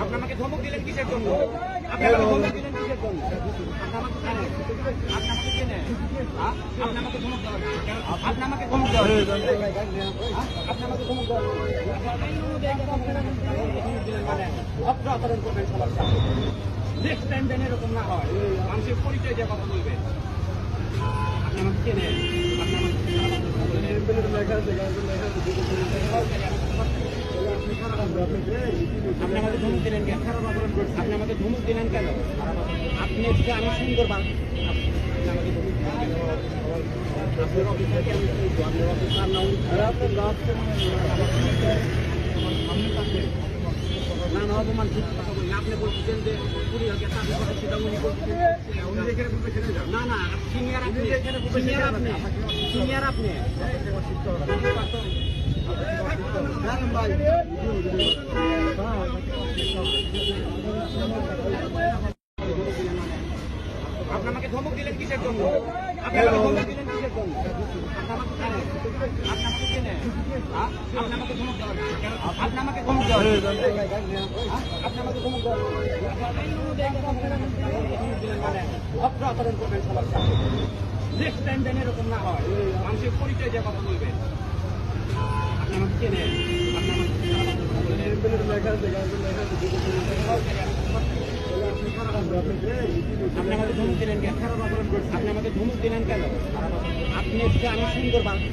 আপনি আমাকে ধমক দিলেন কিসের জন্য? আপনি আমাকে ধমক দিলেন কিসের জন্য? আপনি আমাকে চেনেন? আপনি আমাকে হ্যাঁ? ধমক দেওয়ার আপনি আমাকে ধমক দেওয়ার হ্যাঁ? আপনি আমাকে ধমক দেওয়ার মানে অত্র আচরণ করবেন সবার সাথে নেক্সট টাইম যেন এরকম না হয়, মানুষের পরিচয় দিয়ে কথা বলবেন। আপনি আমাকে চেনেন আপনি আমাকে আপনি আমাকে ধমক দিলেন কেন? আপনি আমাকে ধমক দিলেন কেন? আপনি যে আমি সুন্দর বান আমাকে ধমক দিলেন কেন? আপনার অফিসারকে আমি চিনবো, আপনার না না না অপমান আপনি বলছেন যে কুড়ি হাজার টাকা সেটা উনি না না সিনিয়র আপনি। সিনিয়র আপনি। সিনিয়র আপনি। আপনি আমাকে ধমক দিলেন কিসের জন্য? আপনি আমাকে ধমক দিলেন কিসের জন্য? আপনি আমাকে চেনেন? আপনি আমাকে চেনেন? আপনি আমাকে ধমক দেওয়ার আপনি আমাকে ধমক দেওয়ার? আপনি আমাকে ধমক দেওয়ার অত্র আচরণ করবেন সবার সাথে নেক্সট টাইম যেন এরকম না হয়। মানুষের পরিচয় দিয়ে কথা বলবেন আপনি আমাকে ধমক দিলেন কেন আপনি আমাকে ধমক দিলেন কেন আপনি যে আমি সুন্দর আপনি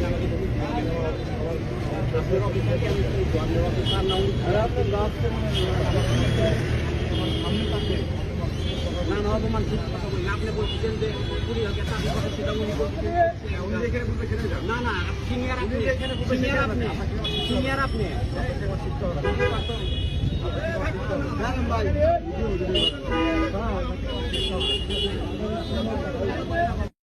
আমাকে ধমক দিলেন? আপনার অফিসারকে আমি আপনার অফিসার না উনি না না অপমান। আপনি বলছেন যে কুড়ি হাজার চাকরি কথা সেটা উনি না না সিনিয়র আপনি। সিনিয়র আপনি। সিনিয়র আপনি। ভাই